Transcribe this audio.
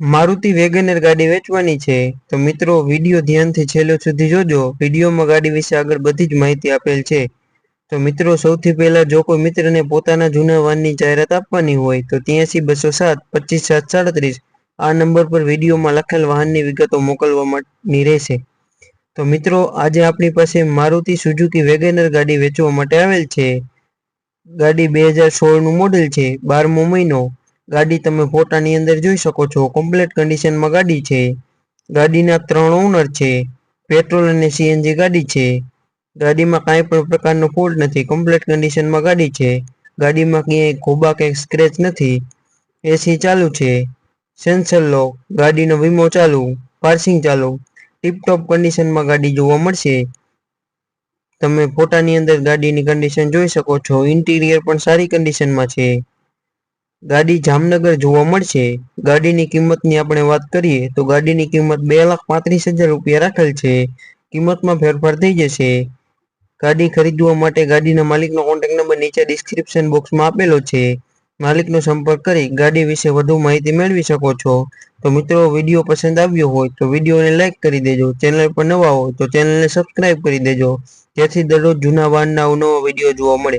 Maruti WagonR ગાડી વેચવાની છે. તો મિત્રો, વીડિયો ધ્યાનથી છેલ્લો સુધી જોજો. વિડીયોમાં ગાડી વિશે આગળ બધી જ માહિતી આપેલ છે. તો મિત્રો, સૌથી પહેલા જો કોઈ મિત્રને પોતાના જૂના વાનની જાહેરાત આપવાની હોય, તો ત્યાંસી બસો સાત, પચીસ સાત, સાડત્રીસ આ નંબર પર વિડીયોમાં લખેલ વાહનની વિગતો મોકલવાની રહેશે. તો મિત્રો, આજે આપણી પાસે મારુતિ સુઝુકી વેગેનર ગાડી વેચવા માટે આવેલ છે. ગાડી બે હજાર સોળનું મોડેલ છે, બારમો મહિનો. ગાડી તમે ફોટાની અંદર જોઈ શકો છો. કમ્પ્લીટ કન્ડિશનમાં ગાડી છે. ગાડીના ત્રણ ઓનર છે. પેટ્રોલ અને સીએનજી ગાડી છે. ગાડીમાં કાંઈ પણ પ્રકારનો ફોલ્ટ નથી. કમ્પ્લીટ કન્ડિશનમાં ગાડી છે. ગાડીમાં ક્યાંય ખોબા કે સ્ક્રેચ નથી. એસી ચાલુ છે. સેન્સર લોક ગાડીનો વીમો ચાલુ. પાર્સિંગ ચાલુ. ટીપટોપ કન્ડિશનમાં ગાડી જોવા મળશે. તમે ફોટાની અંદર ગાડીની કન્ડિશન જોઈ શકો છો. ઇન્ટિરિયર પણ સારી કન્ડિશનમાં છે. ગાડી જામનગર જોવા મળશે. ગાડીની કિંમતની આપણે વાત કરીએ, તો ગાડીની કિંમત બે લાખ પાંત્રીસ હજાર રૂપિયા રાખેલ છે. કિંમતમાં ફેરફાર થઈ જશે. ગાડી ખરીદવા માટે ગાડીના માલિકનો કોન્ટેક્ટ નંબર નીચે ડિસ્ક્રિપ્શન બોક્સમાં આપેલો છે. માલિકનો સંપર્ક કરી ગાડી વિશે વધુ માહિતી મેળવી શકો છો. તો મિત્રો, વીડિયો પસંદ આવ્યો હોય તો વિડીયોને લાઇક કરી દેજો. ચેનલ પર નવા હોય તો ચેનલને સબસ્ક્રાઇબ કરી દેજો. જેથી દરરોજ જૂના વાહનના અવનવા વીડિયો જોવા મળે.